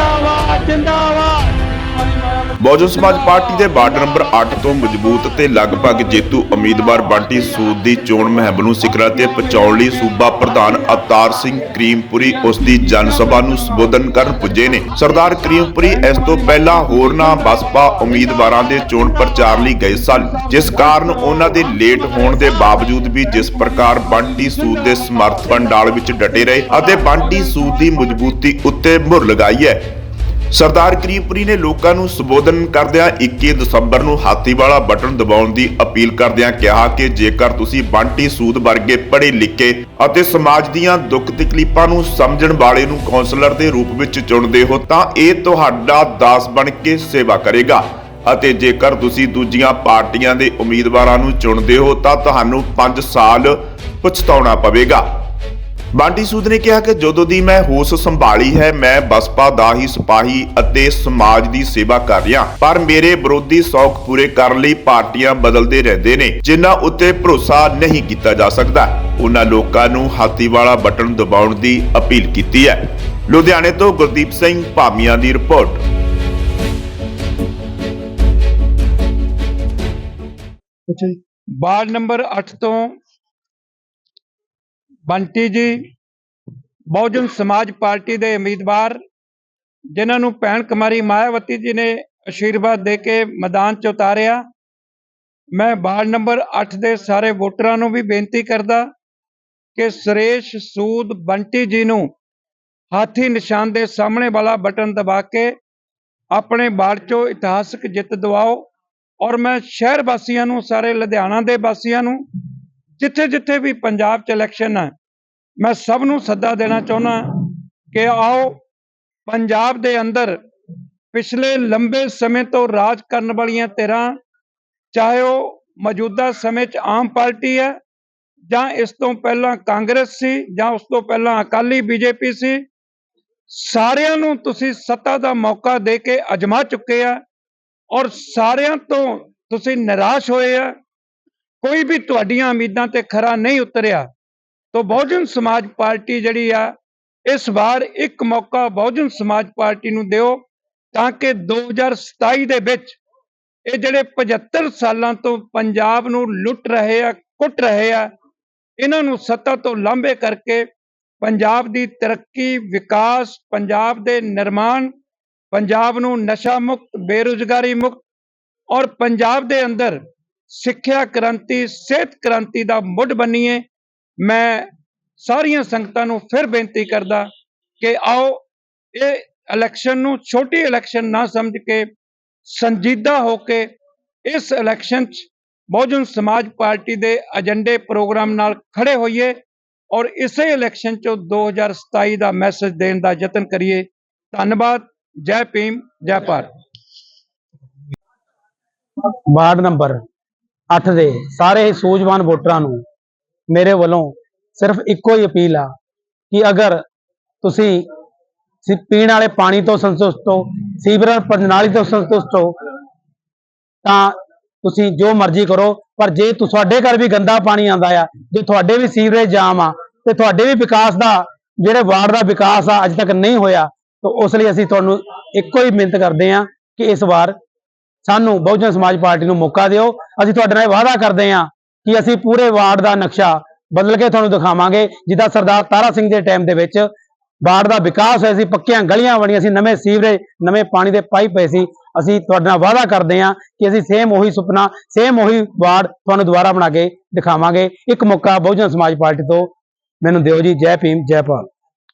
到了，见到了。ਬਹੁਜਨ ਸਮਾਜ ਪਾਰਟੀ ਦੇ ward number 8 ਤੋਂ ਮਜ਼ਬੂਤ ਤੇ ਲਗਭਗ ਜੇਤੂ ਉਮੀਦਵਾਰ ਬੰਟੀ ਸੂਦ ਦੀ ਚੋਣ ਮੁਹਿੰਮ ਨੂੰ ਸਿਖਰਾਂ ਤੇ ਪਹੁੰਚਾਉਣ ਲਈ ਸੂਬਾ ਪ੍ਰਧਾਨ ਅਵਤਾਰ ਸਿੰਘ ਕਰੀਮਪੁਰੀ ਉਸ ਦੀ ਜਨ ਸਭਾ ਨੂੰ ਸੰਬੋਧਨ ਕਰਨ ਪੁੱਜੇ ਨੇ। ਸਰਦਾਰ ਕਰੀਮਪੁਰੀ ਇਸ ਤੋਂ ਪਹਿਲਾਂ ਹੋਰਨਾਂ ਬਸਪਾ ਉਮੀਦਵਾਰਾਂ ਦੇ ਚੋਣ ਪ੍ਰਚਾਰ ਲਈ ਗਏ ਸਨ, ਜਿਸ ਕਾਰਨ ਉਹਨਾਂ ਦੇ ਲੇਟ ਹੋਣ ਦੇ ਬਾਵਜੂਦ ਵੀ ਜਿਸ ਪ੍ਰਕਾਰ ਬੰਟੀ ਸੂਦ ਦੇ ਸਮਰਥ ਪੰਡਾਲ ਵਿੱਚ ਡਟੇ ਰਹੇ ਅਤੇ ਬੰਟੀ ਸੂਦ ਦੀ ਮਜ਼ਬੂਤੀ ਉੱਤੇ ਮੁਹਰ ਲਗਾਈ ਹੈ। ਸਰਦਾਰ ਕਰੀਮਪੁਰੀ ਨੇ ਲੋਕਾਂ ਨੂੰ ਸੰਬੋਧਨ ਕਰਦਿਆਂ 21 ਦਸੰਬਰ ਨੂੰ ਹਾਥੀ ਵਾਲਾ ਬਟਨ ਦਬਾਉਣ ਦੀ ਅਪੀਲ ਕਰਦਿਆਂ ਕਿਹਾ ਕਿ ਜੇਕਰ ਤੁਸੀਂ ਬੰਟੀ ਸੂਦ ਵਰਗੇ ਪੜ੍ਹੇ ਲਿਖੇ ਅਤੇ ਸਮਾਜ ਦੀਆਂ ਦੁੱਖ ਤਕਲੀਫਾਂ ਨੂੰ ਸਮਝਣ ਵਾਲੇ ਨੂੰ ਕਾਉਂਸਲਰ ਦੇ ਰੂਪ ਵਿੱਚ ਚੁਣਦੇ ਹੋ ਤਾਂ ਇਹ ਤੁਹਾਡਾ ਦਾਸ ਬਣ ਕੇ ਸੇਵਾ ਕਰੇਗਾ। ਅਤੇ ਜੇਕਰ ਤੁਸੀਂ ਦੂਜੀਆਂ ਪਾਰਟੀਆਂ ਦੇ ਉਮੀਦਵਾਰਾਂ ਨੂੰ ਚੁਣਦੇ ਹੋ ਤਾਂ ਤੁਹਾਨੂੰ 5 ਸਾਲ ਪਛਤਾਉਣਾ ਪਵੇਗਾ। ਬਾਂਟੀ ਸੂਦ ਨੇ ਕਿਹਾ ਕਿ ਜਦੋਂ ਦੀ ਮੈਂ ਹੋਸ਼ ਸੰਭਾਲੀ ਹੈ, ਮੈਂ ਬਸਪਾ ਦਾ ਹੀ ਸਿਪਾਹੀ ਅਤੇ ਸਮਾਜ ਦੀ ਸੇਵਾ ਕਰ ਰਿਹਾ। ਪਰ ਮੇਰੇ ਵਿਰੋਧੀ ਸ਼ੌਕ ਪੂਰੇ ਕਰਨ ਲਈ ਪਾਰਟੀਆਂ ਬਦਲਦੇ ਰਹਿੰਦੇ ਨੇ, ਜਿਨ੍ਹਾਂ ਉੱਤੇ ਭਰੋਸਾ ਨਹੀਂ ਕੀਤਾ ਜਾ ਸਕਦਾ। ਉਹਨਾਂ ਲੋਕਾਂ ਨੂੰ ਹਾਥੀ ਵਾਲਾ ਬਟਨ ਦਬਾਉਣ ਦੀ ਅਪੀਲ ਕੀਤੀ ਹੈ। ਲੁਧਿਆਣੇ ਤੋਂ ਗੁਰਦੀਪ ਸਿੰਘ, ਭਾਮੀਆਂ ਦੀ ਰਿਪੋਰਟ। ਵਾਰਡ ਨੰਬਰ 8 ਤੋਂ ਬੰਟੀ ਜੀ, ਬਹੁਜਨ ਸਮਾਜ ਪਾਰਟੀ ਦੇ ਉਮੀਦਵਾਰ, ਜਿਨ੍ਹਾਂ ਨੂੰ ਭੈਣ ਕੁਮਾਰੀ ਮਾਇਆਵਤੀ ਜੀ ਨੇ ਅਸ਼ੀਰਵਾਦ ਦੇ ਕੇ ਮੈਦਾਨ 'ਚ ਉਤਾਰਿਆ। ਮੈਂ ਵਾਰਡ ਨੰਬਰ 8 ਦੇ ਸਾਰੇ ਵੋਟਰਾਂ ਨੂੰ ਵੀ ਬੇਨਤੀ ਕਰਦਾ ਕਿ ਸੁਰੇਸ਼ ਸੂਦ ਬੰਟੀ ਜੀ ਨੂੰ ਹਾਥੀ ਨਿਸ਼ਾਨ ਦੇ ਸਾਹਮਣੇ ਵਾਲਾ ਬਟਨ ਦਬਾ ਕੇ ਆਪਣੇ ਵਾਰਡ 'ਚੋਂ ਇਤਿਹਾਸਕ ਜਿੱਤ ਦਿਵਾਓ। ਔਰ ਮੈਂ ਸ਼ਹਿਰ ਵਾਸੀਆਂ ਨੂੰ, ਸਾਰੇ ਲੁਧਿਆਣਾ ਦੇ ਵਾਸੀਆਂ ਨੂੰ ਜਿੱਥੇ ਜਿੱਥੇ ਵੀ ਪੰਜਾਬ 'ਚ ਇਲੈਕਸ਼ਨ ਹੈ ਮੈਂ ਸਭ ਨੂੰ ਸੱਦਾ ਦੇਣਾ ਚਾਹੁੰਦਾ ਕਿ ਆਓ ਪੰਜਾਬ ਦੇ ਅੰਦਰ ਪਿਛਲੇ ਲੰਬੇ ਸਮੇਂ ਤੋਂ ਰਾਜ ਕਰਨ ਵਾਲੀਆਂ ਧਿਰਾਂ, ਚਾਹੇ ਉਹ ਮੌਜੂਦਾ ਸਮੇਂ 'ਚ ਆਮ ਪਾਰਟੀ ਹੈ ਜਾਂ ਇਸ ਤੋਂ ਪਹਿਲਾਂ ਕਾਂਗਰਸ ਸੀ ਜਾਂ ਉਸ ਤੋਂ ਪਹਿਲਾਂ ਅਕਾਲੀ ਬੀਜੇਪੀ ਸੀ, ਸਾਰਿਆਂ ਨੂੰ ਤੁਸੀਂ ਸੱਤਾ ਦਾ ਮੌਕਾ ਦੇ ਕੇ ਅਜਮਾ ਚੁੱਕੇ ਆ ਔਰ ਸਾਰਿਆਂ ਤੋਂ ਤੁਸੀਂ ਨਿਰਾਸ਼ ਹੋਏ ਆ। ਕੋਈ ਵੀ ਤੁਹਾਡੀਆਂ ਉਮੀਦਾਂ ਤੇ ਖਰਾ ਨਹੀਂ ਉਤਰਿਆ। ਤੋਂ ਬਹੁਜਨ ਸਮਾਜ ਪਾਰਟੀ ਜਿਹੜੀ ਆ, ਇਸ ਵਾਰ ਇੱਕ ਮੌਕਾ ਬਹੁਜਨ ਸਮਾਜ ਪਾਰਟੀ ਨੂੰ ਦਿਓ ਤਾਂ ਕਿ 2027 ਦੇ ਵਿੱਚ ਇਹ ਜਿਹੜੇ 75 ਸਾਲਾਂ ਤੋਂ ਪੰਜਾਬ ਨੂੰ ਲੁੱਟ ਰਹੇ ਆ, ਕੁੱਟ ਰਹੇ ਆ, ਇਹਨਾਂ ਨੂੰ ਸੱਤਾ ਤੋਂ ਲਾਂਭੇ ਕਰਕੇ ਪੰਜਾਬ ਦੀ ਤਰੱਕੀ, ਵਿਕਾਸ, ਪੰਜਾਬ ਦੇ ਨਿਰਮਾਣ, ਪੰਜਾਬ ਨੂੰ ਨਸ਼ਾ ਮੁਕਤ, ਬੇਰੁਜ਼ਗਾਰੀ ਮੁਕਤ ਔਰ ਪੰਜਾਬ ਦੇ ਅੰਦਰ ਸਿੱਖਿਆ ਕ੍ਰਾਂਤੀ, ਸਿਹਤ ਕ੍ਰਾਂਤੀ ਦਾ ਮੁੱਢ ਬਣੀਏ ਮੈਂ ਸਾਰੀਆਂ ਸੰਗਤਾਂ ਨੂੰ ਫਿਰ ਬੇਨਤੀ ਕਰਦਾ ਕਿ ਆਓ, ਇਹ ਇਲੈਕਸ਼ਨ ਨੂੰ ਛੋਟੀ ਇਲੈਕਸ਼ਨ ਨਾ ਸਮਝ ਕੇ ਸੰਜੀਦਾ ਹੋ ਕੇ ਇਸ ਇਲੈਕਸ਼ਨ 'ਚ ਬਹੁਜਨ ਸਮਾਜ ਪਾਰਟੀ ਦੇ ਏਜੰਡੇ ਪ੍ਰੋਗਰਾਮ ਨਾਲ ਖੜੇ ਹੋਈਏ ਔਰ ਇਸੇ ਇਲੈਕਸ਼ਨ 'ਚੋਂ 2027 ਦਾ ਮੈਸੇਜ ਦੇਣ ਦਾ ਯਤਨ ਕਰੀਏ। ਧੰਨਵਾਦ। ਜੈ ਭੀਮ, ਜੈ ਭਾਰਤ। ਵਾਰਡ ਨੰਬਰ 8 ਦੇ ਸਾਰੇ ਸੂਝਵਾਨ ਵੋਟਰਾਂ ਨੂੰ ਮੇਰੇ ਵੱਲੋਂ ਸਿਰਫ ਇੱਕੋ ਹੀ ਅਪੀਲ ਆ ਕਿ ਅਗਰ ਤੁਸੀਂ ਪੀਣ ਵਾਲੇ ਪਾਣੀ ਤੋਂ ਸੰਤੁਸ਼ਟ ਹੋ, ਸੀਵਰੇਜ ਪ੍ਰਣਾਲੀ ਤੋਂ ਸੰਤੁਸ਼ਟ ਹੋ, ਤਾਂ ਤੁਸੀਂ ਜੋ ਮਰਜ਼ੀ ਕਰੋ, ਪਰ ਜੇ ਤੁਹਾਡੇ ਘਰ ਵੀ ਗੰਦਾ ਪਾਣੀ ਆਂਦਾ ਆ, ਜੇ ਤੁਹਾਡੇ ਵੀ ਸੀਵਰੇਜ ਜਾਮ ਆ, ਤੇ ਤੁਹਾਡੇ ਵੀ ਵਿਕਾਸ ਦਾ, ਜਿਹੜੇ ਵਾਰਡ ਦਾ ਵਿਕਾਸ ਆ, ਅਜੇ ਤੱਕ ਨਹੀਂ ਹੋਇਆ, ਤਾਂ ਉਸ ਲਈ ਅਸੀਂ ਤੁਹਾਨੂੰ ਇੱਕੋ ਹੀ ਮਿਹਨਤ ਕਰਦੇ ਆ ਕਿ ਇਸ ਵਾਰ ਸਾਨੂੰ ਬਹੁਜਨ ਸਮਾਜ ਪਾਰਟੀ ਨੂੰ ਮੌਕਾ ਦਿਓ। ਅਸੀਂ ਤੁਹਾਡੇ ਨਾਲ ਵਾਅਦਾ ਕਰਦੇ ਹਾਂ ਕਿ ਅਸੀਂ ਪੂਰੇ ਵਾਰਡ ਦਾ ਨਕਸ਼ਾ ਬਦਲ ਕੇ ਤੁਹਾਨੂੰ ਦਿਖਾਵਾਂਗੇ, ਜਿੱਦਾਂ ਸਰਦਾਰ ਤਾਰਾ ਸਿੰਘ ਦੇ ਟਾਈਮ ਦੇ ਵਿੱਚ ਵਾਰਡ ਦਾ ਵਿਕਾਸ ਹੋਇਆ ਸੀ, ਪੱਕੀਆਂ ਗਲੀਆਂ ਬਣੀਆਂ ਸੀ, ਨਵੇਂ ਸੀਵਰੇਜ, ਨਵੇਂ ਪਾਣੀ ਦੇ ਪਾਈਪ ਪਏ ਸੀ। ਅਸੀਂ ਤੁਹਾਡੇ ਨਾਲ ਵਾਅਦਾ ਕਰਦੇ ਹਾਂ ਕਿ ਅਸੀਂ ਸੇਮ ਉਹੀ ਸੁਪਨਾ ਸੇਮ ਉਹੀ ਵਾਰਡ ਤੁਹਾਨੂੰ ਦੁਬਾਰਾ ਬਣਾ ਕੇ ਦਿਖਾਵਾਂਗੇ। ਇੱਕ ਮੌਕਾ ਬਹੁਜਨ ਸਮਾਜ ਪਾਰਟੀ ਤੋਂ। ਮੈਨੂੰ ਦਿਓ ਜੀ, ਜੈ ਭੀਮ, ਜੈ ਭਾਰਤ।